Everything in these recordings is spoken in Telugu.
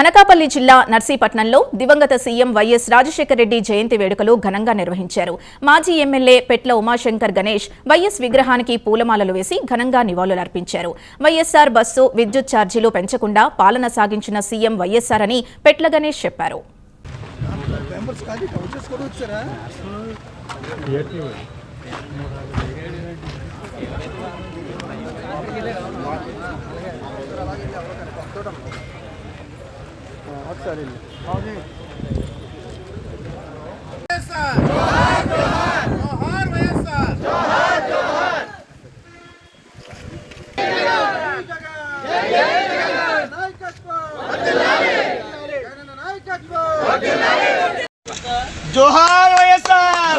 అనకాపల్లి జిల్లా నర్సీపట్నంలో దివంగత C M Y S Rajasekhara Reddy జయంతి వేడుకలు ఘనంగా నిర్వహించారు. మాజీ M L A Petla Umashankar Ganesh Y S విగ్రహానికి పూలమాలలు వేసి ఘనంగా నివాళులర్పించారు. వైఎస్సార్ బస్సు విద్యుత్ ఛార్జీలు పెంచకుండా పాలన సాగించిన సీఎం వైఎస్సార్ అని పెట్ల గణేష్ చెప్పారు. अक्सर जोहार वयसार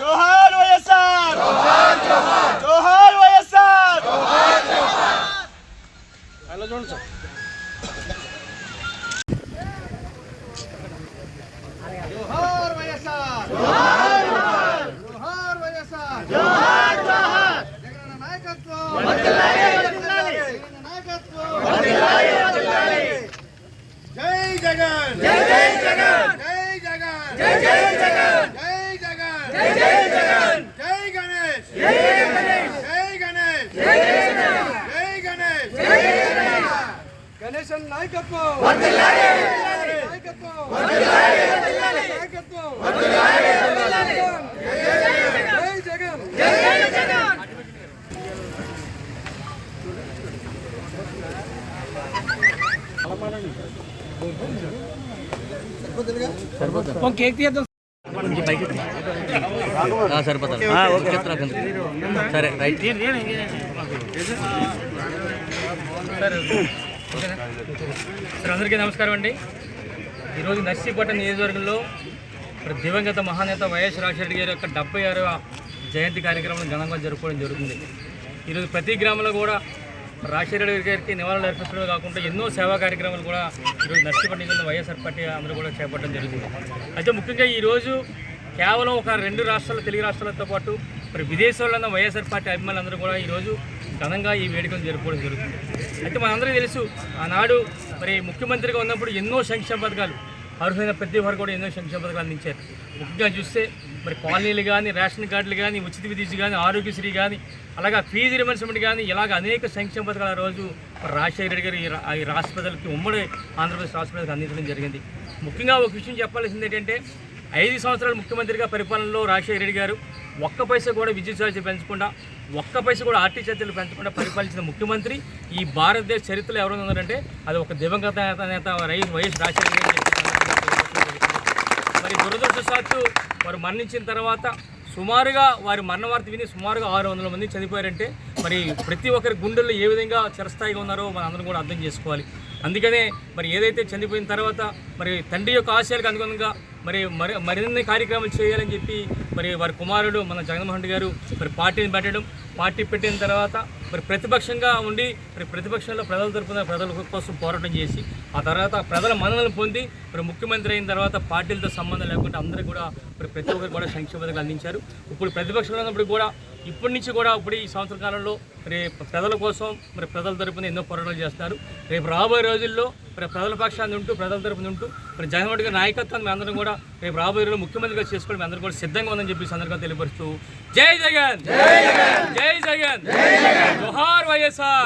जोहार वयसार जोहार वयसार हॅलो जोड గణేశ్ నాయకత్వం. నాయకత్వం నాయకత్వం వర్ధిల్లాలి జై జగన్ జై జగన్ ఆ, సరిపోతుంది. ఆ, ఓకే. చెప్తున్నా కొంచెం. సరే రైట్. సార్. అందరికీ నమస్కారం అండి. ఈరోజు నర్సీపట్నం నియోజకవర్గంలో ఇక్కడ దివంగత మహానేత వైఎస్ రాజశేఖర గారి యొక్క డెబ్బై ఆరవ జయంతి కార్యక్రమం ఘనంగా జరుపుకోవడం జరుగుతుంది. ఈరోజు ప్రతి గ్రామంలో కూడా రాజశేఖర గారికి నివాళులు అర్పించడమే కాకుండా ఎన్నో సేవా కార్యక్రమాలు కూడా ఈరోజు నర్సీపట్నం నియోజకవర్గంలో వైఎస్ఆర్ పార్టీ అందరూ కూడా చేపట్టడం జరుగుతుంది. అయితే ముఖ్యంగా ఈరోజు కేవలం ఒక రెండు రాష్ట్రాల తెలుగు రాష్ట్రాలతో పాటు మరి విదేశాల్లో ఉన్న వైఎస్ఆర్ పార్టీ అభిమానులందరూ కూడా ఈరోజు ఘనంగా ఈ వేడుకను జరుపుకోవడం జరుగుతుంది. అయితే మనందరికీ తెలుసు ఆనాడు మరి ముఖ్యమంత్రిగా ఉన్నప్పుడు ఎన్నో సంక్షేమ పథకాలు అర్హులైన ప్రతి వారు కూడా ఎన్నో సంక్షేమ పథకాలు అందించారు. ముఖ్యంగా చూస్తే మరి కాలనీలు కానీ రేషన్ కార్డులు కానీ ఉచిత విద్యుత్ కానీ ఆరోగ్యశ్రీ కానీ అలాగా ఫీజు రిమర్స్మెంట్ కానీ ఇలాగ అనేక సంక్షేమ పథకాలు ఆ రోజు రాజశేఖర రెడ్డి గారు ఈ రా- ఈ రాష్ట్ర ప్రజలకి ఉమ్మడి ఆంధ్రప్రదేశ్ రాష్ట్ర ప్రజలకు అందించడం జరిగింది. ముఖ్యంగా ఒక విషయం చెప్పాల్సింది ఏంటంటే ఐదు సంవత్సరాలు ముఖ్యమంత్రిగా పరిపాలనలో రాజశేఖర రెడ్డి గారు ఒక్క పైసా కూడా విద్యుత్ ఛార్జీలు పెంచకుండా ఒక్క పైసా కూడా ఆర్టీ ఛార్జీలు పెంచకుండా పరిపాలించిన ముఖ్యమంత్రి ఈ భారతదేశ చరిత్రలో ఎవరైనా ఉన్నారంటే అది ఒక దివంగత నేత నేత వైఎస్ వైఎస్ రాజశేఖర మరి దురదృష్టశాత్తు వారు మరణించిన తర్వాత సుమారుగా వారి మరణ వార్త విని సుమారుగా ఆరు వందల మంది చనిపోయారంటే మరి ప్రతి ఒక్కరి గుండెల్లో ఏ విధంగా చిరస్థాయిగా ఉన్నారో మనం అందరం కూడా అర్థం చేసుకోవాలి. అందుకనే మరి ఏదైతే చనిపోయిన తర్వాత మరి తండ్రి యొక్క ఆశయాలకు అనుగుణంగా మరి మరి మరిన్ని కార్యక్రమాలు చేయాలని చెప్పి మరి వారి కుమారుడు మన జగన్మోహన్ రెడ్డి గారు మరి పార్టీని పెట్టడం పార్టీ పెట్టిన తర్వాత మరి ప్రతిపక్షంగా ఉండి మరి ప్రతిపక్షంలో ప్రజల తరపున ప్రజల కోసం పోరాటం చేసి ఆ తర్వాత ప్రజల మన్ననలు పొంది మరి ముఖ్యమంత్రి అయిన తర్వాత పార్టీలతో సంబంధం లేకుండా అందరూ కూడా మరి ప్రతి ఒక్కరు కూడా సంక్షేమ పథకాలు అందించారు. ఇప్పుడు ప్రతిపక్షంలో ఉన్నప్పుడు కూడా ఇప్పటి నుంచి కూడా ఇప్పుడు ఈ సంవత్సర కాలంలో రేపు ప్రజల కోసం మరి ప్రజల తరపున ఎన్నో పోరాటాలు చేస్తారు. రేపు రాబోయే రోజుల్లో మరి ప్రజల పక్షాన్ని ఉంటూ ప్రజల తరపున ఉంటూ మరి జగన్మోహన్ గారి నాయకత్వాన్ని మీ అందరం కూడా రేపు రాబోయే రోజుల్లో ముఖ్యమంత్రిగా చేసుకోవడం మీ అందరం కూడా సిద్ధంగా ఉందని చెప్పి సందర్భంగా తెలియపరుస్తూ జై జగన్! జై జగన్! జై జగన్! జోహార్ వైఎస్ఆర్